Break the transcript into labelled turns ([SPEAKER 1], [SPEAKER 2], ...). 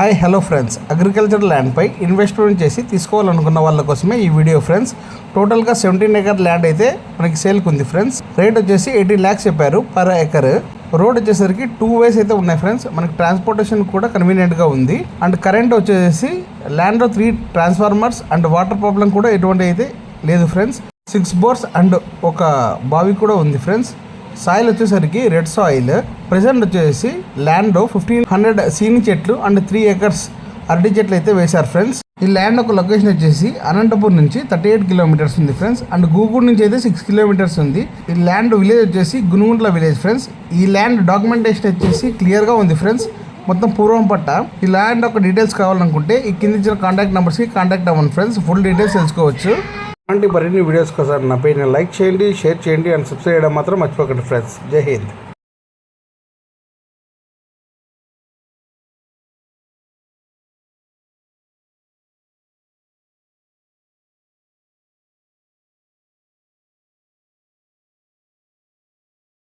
[SPEAKER 1] Hi hello friends. Agriculture ల్యాండ్పై investment చేసి తీసుకోవాలనుకున్న వాళ్ళ కోసమే ఈ వీడియో ఫ్రెండ్స్. టోటల్గా సెవెంటీన్ ఎకర్ ల్యాండ్ అయితే మనకి సేల్కి ఉంది ఫ్రెండ్స్. రేట్ వచ్చేసి ఎయిటీ ల్యాక్స్ చెప్పారు పర్ ఎకర్ రోడ్ వచ్చేసరికి టూ వేస్ అయితే ఉన్నాయి ఫ్రెండ్స్. మనకి ట్రాన్స్పోర్టేషన్ కూడా కన్వీనియంట్గా ఉంది. అండ్ కరెంట్ వచ్చేసి ల్యాండ్లో three transformers and water problem కూడా ఎటువంటి అయితే లేదు ఫ్రెండ్స్. సిక్స్ బోర్స్ అండ్ ఒక బావి కూడా ఉంది ఫ్రెండ్స్. సాయిల్ వచ్చేసరికి రెడ్ సాయిల్. ప్రెసెంట్ వచ్చేసి ల్యాండ్ ఫిఫ్టీన్ హండ్రెడ్ సీని చెట్లు అండ్ త్రీ ఏకర్స్ అరటి చెట్లు అయితే వేశారు ఫ్రెండ్స్. ఈ ల్యాండ్ ఒక లొకేషన్ వచ్చేసి అనంతపూర్ నుంచి థర్టీ ఎయిట్ కిలోమీటర్స్ ఉంది ఫ్రెండ్స్. అండ్ గూగూడ్ నుంచి అయితే సిక్స్ కిలోమీటర్స్ ఉంది. ఈ ల్యాండ్ విలేజ్ వచ్చేసి గునుగుంట్ల విలేజ్ ఫ్రెండ్స్. ఈ ల్యాండ్ డాక్యుమెంటేషన్ వచ్చేసి క్లియర్గా ఉంది ఫ్రెండ్స్. మొత్తం పూర్వం పట్ట. ఈ ల్యాండ్ ఒక డీటెయిల్స్ కావాలనుకుంటే ఈ కింద ఇచ్చిన కాంటాక్ట్ నెంబర్స్కి కాంటాక్ట్ అవ్వండి ఫ్రెండ్స్. ఫుల్ డీటెయిల్స్ తెలుసుకోవచ్చు. అలాంటి మరిన్ని వీడియోస్ కోసం నా పేరుని లైక్ చేయండి షేర్ చేయండి అండ్ సబ్స్క్రైబ్ చేయడం మాత్రం మర్చిపోకండి ఫ్రెండ్స్ జై హింద్.